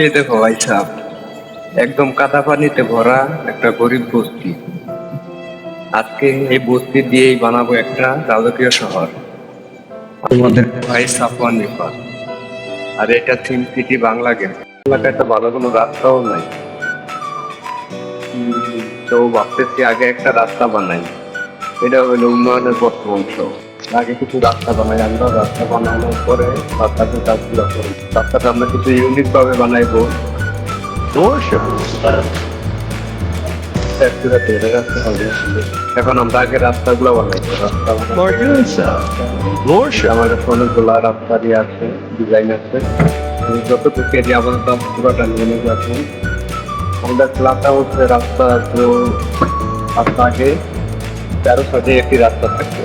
এই দেখো ভাই একদম কাদা পানিতে ভরা একটা গরিব বস্তি। আজকে এই বস্তি দিয়েই বানাবো একটা রাজকীয় শহর। আমাদের ভাই সাফওয়ান নিফার আর এটা থিম সিটি বাংলা গেম এলাকায় তো ভালো কোনো রাস্তাও নাই। তো ভাবতেছি আগে একটা রাস্তা বানাই। এটা হলো উন্নয়নের প্রথম অংশ। আগে কিছু রাস্তা বানাই আমরা রাস্তা বানানোর পরে রাস্তাতে কাজগুলো করি। রাস্তাটা আমরা কিছু ইউনিক ভাবে বানাইবো। এখন আমরা আগে রাস্তাগুলো বানাইবো রাস্তা কাছে অনেকগুলো রাস্তা দিয়ে আছে ডিজাইন আছে। যতটুকু এরিয়া আপাতত পুরোটা নিয়ে নেবে এখন আমাদের ক্লাবটা হচ্ছে রাস্তা রাস্তা আগে তেরো সাজে একটি রাস্তা থাকবে।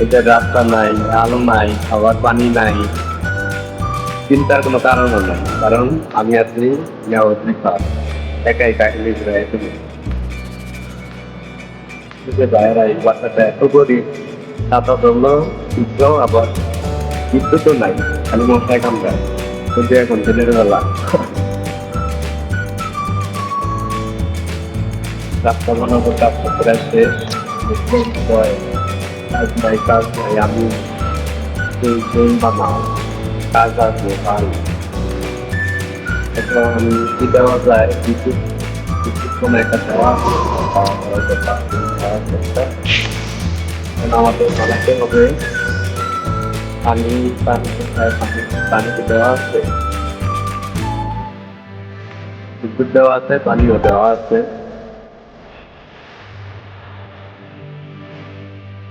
এটা রাস্তা নাই, আলো নাই, খাবার পানি নাই। চিন্তার কোনো কারণও নাই, কারণ আমি আছি নিয়াবদ্রিপাত একাই কাহিনী ঘুরে যে আবার। বিদ্যুৎও নাই, খালি মশায় কামড়ায়। কিন্তু এখন দিনের বেলা। রাস্তা শেষ। দেখলাম ভয়। কাজ নাই কাজ নাই আমি সেই সেই বানাও কাজ আসবে কাজ এখন কি দেওয়া যায় কিছু কিছু সময় একটা দেওয়া পাওয়া হয়তো পাঁচ দিন খাওয়ার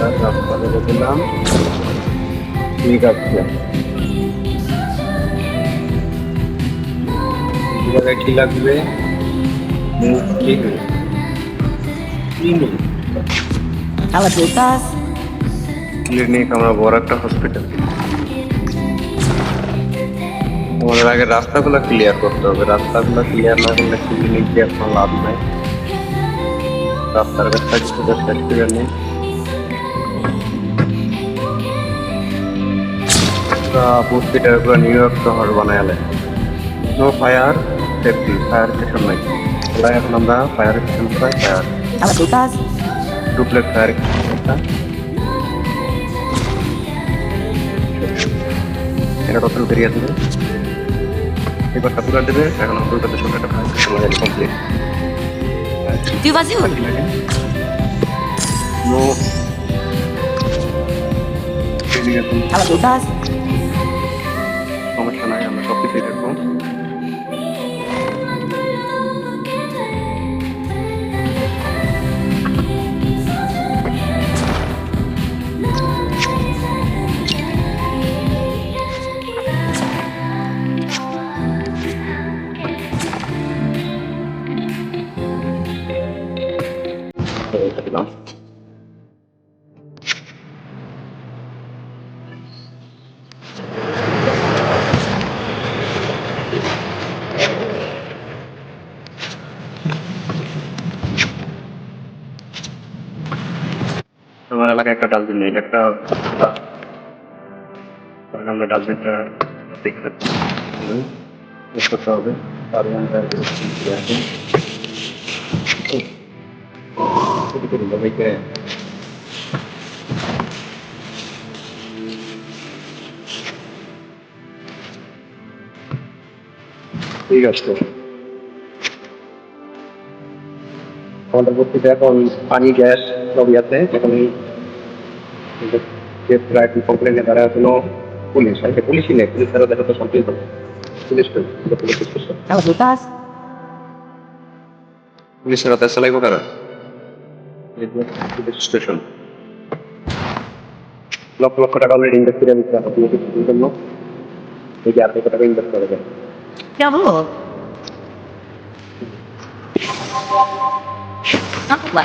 ইউনিট করব রাস্তাটা দেখলাম ঠিক আছে জায়গায় কি লাগবে ক্লিনিক আমরা বড় একটা হসপিটাল আমাদের আগে রাস্তাগুলো ক্লিয়ার করতে হবে রাস্তাগুলো ক্লিয়ার না করলে ক্লিনিক দিয়ে কোনো লাভ নাই রাস্তার কাছে কিছু শেষ করে নেই বস্তিটার পুরো নিউ ইয়র্ক শহর বানায়ালে no fire safety fire station নাই। তাই এখন আমরা ফায়ার স্টেশন পাই ফায়ার এটা কত বেরিয়ে দেবে এখন কলকাতা সঙ্গে একটা ফায়ার স্টেশন লাগাই কমপ্লিট vas où নো সমস্যা নাই আমরা সব এলাকায় একটা ডাস্টবিন নেই একটা আমরা ডাস্টবিনটা শেষ করতে হবে। তারপরে আমরা ঠিক আছে। আমাদের বস্তিতে এখন পানি, গ্যাস সবই আছে এখন যে প্রায় কমপ্লেনে তারা এখনও পুলিশ আজকে পুলিশই নেই। পুলিশ তারা দেখো তো সবচেয়ে পুলিশ পুলিশের হাতে সেলাই কারা স্টেশন। লক্ষ লক্ষ টাকা অলরেডি ইনভেস্ট করে দিচ্ছে আপনি কিছুর জন্য এই যে আপনি কত টাকা ইনভেস্ট করে দেন belum. Apa,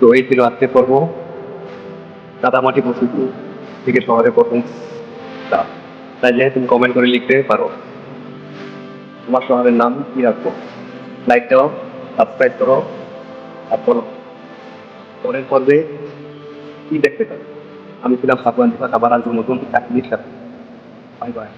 তো এই ছিল আজকে পর্ব। কাদামাটি প্রস্তুতি থেকে শহরে প্রথম চাইলে তুমি কমেন্ট করে লিখতে পারো। তোমার শহরের নাম কি রাখব? লাইক দাও সাবস্ক্রাইব করো তারপর পরের পর্বে কি দেখতে পারো? আমি ছিলাম সাবধান আবার আসব নতুন চাকরির সাথে। Bye bye